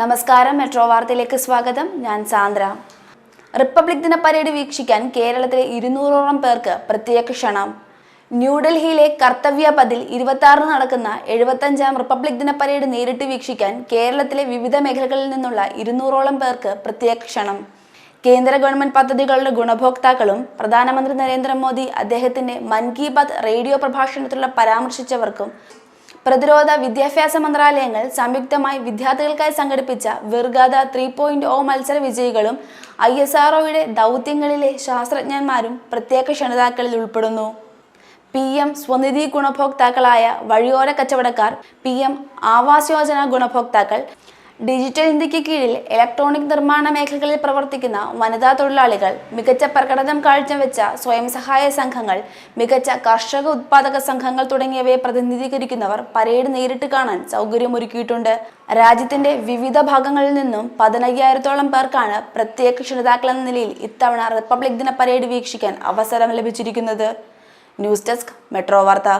നമസ്കാരം മെട്രോ വാർത്തയിലേക്ക് സ്വാഗതം. ഞാൻ സാന്ദ്ര. റിപ്പബ്ലിക് ദിന പരേഡ് വീക്ഷിക്കാൻ കേരളത്തിലെ ഇരുന്നൂറോളം പേർക്ക് പ്രത്യേക ക്ഷണം. ന്യൂഡൽഹിയിലെ കർത്തവ്യ പതിൽ ഇരുപത്തി ആറിന് നടക്കുന്ന എഴുപത്തഞ്ചാം റിപ്പബ്ലിക് ദിന പരേഡ് നേരിട്ട് വീക്ഷിക്കാൻ കേരളത്തിലെ വിവിധ മേഖലകളിൽ നിന്നുള്ള ഇരുന്നൂറോളം പേർക്ക് പ്രത്യേക ക്ഷണം. കേന്ദ്ര ഗവൺമെന്റ് പദ്ധതികളുടെ ഗുണഭോക്താക്കളും പ്രധാനമന്ത്രി നരേന്ദ്രമോദി അദ്ദേഹത്തിന്റെ മൻ കി ബാത് റേഡിയോ പ്രഭാഷണത്തിലുള്ള പരാമർശിച്ചവർക്കും പ്രതിരോധ വിദ്യാഭ്യാസ മന്ത്രാലയങ്ങൾ സംയുക്തമായി വിദ്യാർത്ഥികൾക്കായി സംഘടിപ്പിച്ച വിർഗാഥ ത്രീ പോയിന്റ് ഒ മത്സര വിജയികളും ഐ എസ് ആർഒയുടെ ദൗത്യങ്ങളിലെ ശാസ്ത്രജ്ഞന്മാരും പ്രത്യേക ക്ഷണിതാക്കളിൽ ഉൾപ്പെടുന്നു. പി എം സ്വനിധി ഗുണഭോക്താക്കളായ വഴിയോര കച്ചവടക്കാർ പി എം ആവാസ് യോജന ഗുണഭോക്താക്കൾ ഡിജിറ്റൽ ഇന്ത്യയ്ക്ക് കീഴിൽ ഇലക്ട്രോണിക് നിർമ്മാണ മേഖലകളിൽ പ്രവർത്തിക്കുന്ന വനിതാ തൊഴിലാളികൾ മികച്ച പ്രകടനം കാഴ്ചവെച്ച സ്വയം സഹായ സംഘങ്ങൾ മികച്ച കർഷക ഉത്പാദക സംഘങ്ങൾ തുടങ്ങിയവയെ പ്രതിനിധീകരിക്കുന്നവർ പരേഡ് നേരിട്ട് കാണാൻ സൗകര്യമൊരുക്കിയിട്ടുണ്ട്. രാജ്യത്തിന്റെ വിവിധ ഭാഗങ്ങളിൽ നിന്നും പതിനയ്യായിരത്തോളം പേർക്കാണ് പ്രത്യേക ക്ഷണിതാക്കൾ എന്ന നിലയിൽ ഇത്തവണ റിപ്പബ്ലിക് ദിന പരേഡ് വീക്ഷിക്കാൻ അവസരം ലഭിച്ചിരിക്കുന്നത്. ന്യൂസ് ഡെസ്ക് മെട്രോ വാർത്ത.